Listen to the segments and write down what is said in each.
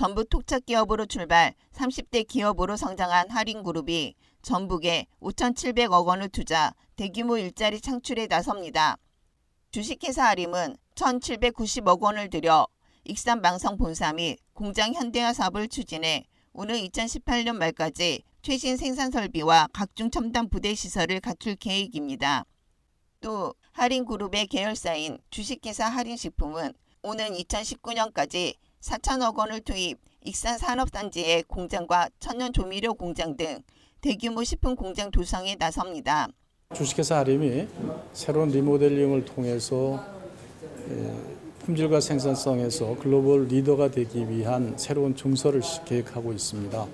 전북 톡착 기업으로 출발 30대 기업으로 성장한 할인그룹이 전북에 5,700억 원을 투자 대규모 일자리 창출에 나섭니다. 주식회사 하림은 1,790억 원을 들여 익산 망성 본사 및 공장 현대화 사업을 추진해 오는 2018년 말까지 최신 생산 설비와 각종 첨단 부대 시설을 갖출 계획입니다. 또 할인그룹의 계열사인 주식회사 할인식품은 오는 2019년까지 4천억 원을 투입 익산 산업단지의 공장과 천연 조미료 공장 등 대규모 식품 공장 도성에 나섭니다. 주식회사 아림이 새로운 리모델링을 통해서 에, 품질과 생산성에서 글로벌 리더가 되기 위한 새로운 증서를 시- 계획하고 있습니다.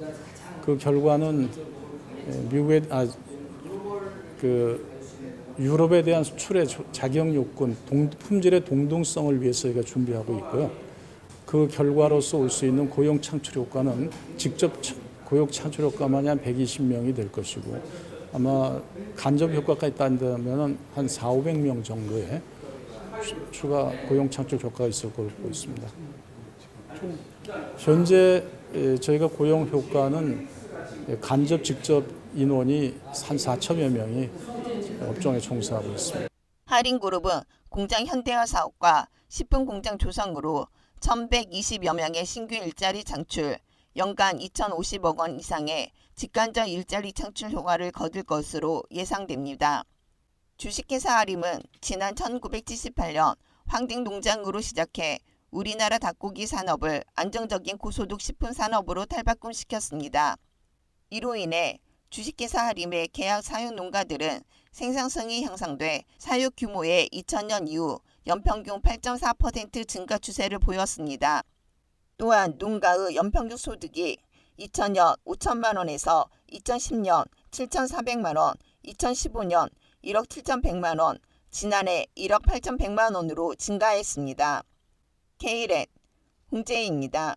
그 결과는 에, 미국의 아, 그 유럽에 대한 수출의 조- 자격 요건, 동- 품질의 동등성을 위해서 저희가 준비하고 있고요. 그 결과로서 올 수 있는 고용 창출 효과는 직접 차- 고용 창출 효과만이 한 120명이 될 것이고 아마 간접 효과가 있다면 한 4, 500명 정도의 추- 추가 고용 창출 효과가 있을 걸로 보고 있습니다. 현재 에, 저희가 고용 효과는 에, 간접 직접 인원이 한 4천여 명이 업종에 종사하고 있습니다. 할인그룹은 공장 현대화 사업과 식품 공장 조성으로 1,120여 명의 신규 일자리 창출, 연간 2,050억 원 이상의 직간접 일자리 창출 효과를 거둘 것으로 예상됩니다. 주식회사 하림은 지난 1978년 황딩 농장으로 시작해 우리나라 닭고기 산업을 안정적인 고소득 식품 산업으로 탈바꿈시켰습니다. 이로 인해 주식회사 하림의 계약 사육 농가들은 생산성이 향상돼 사육 규모의 2000년 이후 연평균 8.4% 증가 추세를 보였습니다. 또한 농가의 연평균 소득이 2000년 5천만 원에서 2010년 7,400만 원, 2015년 1억 7,100만 원, 지난해 1억 8,100만 원으로 증가했습니다. K렛 홍재희입니다.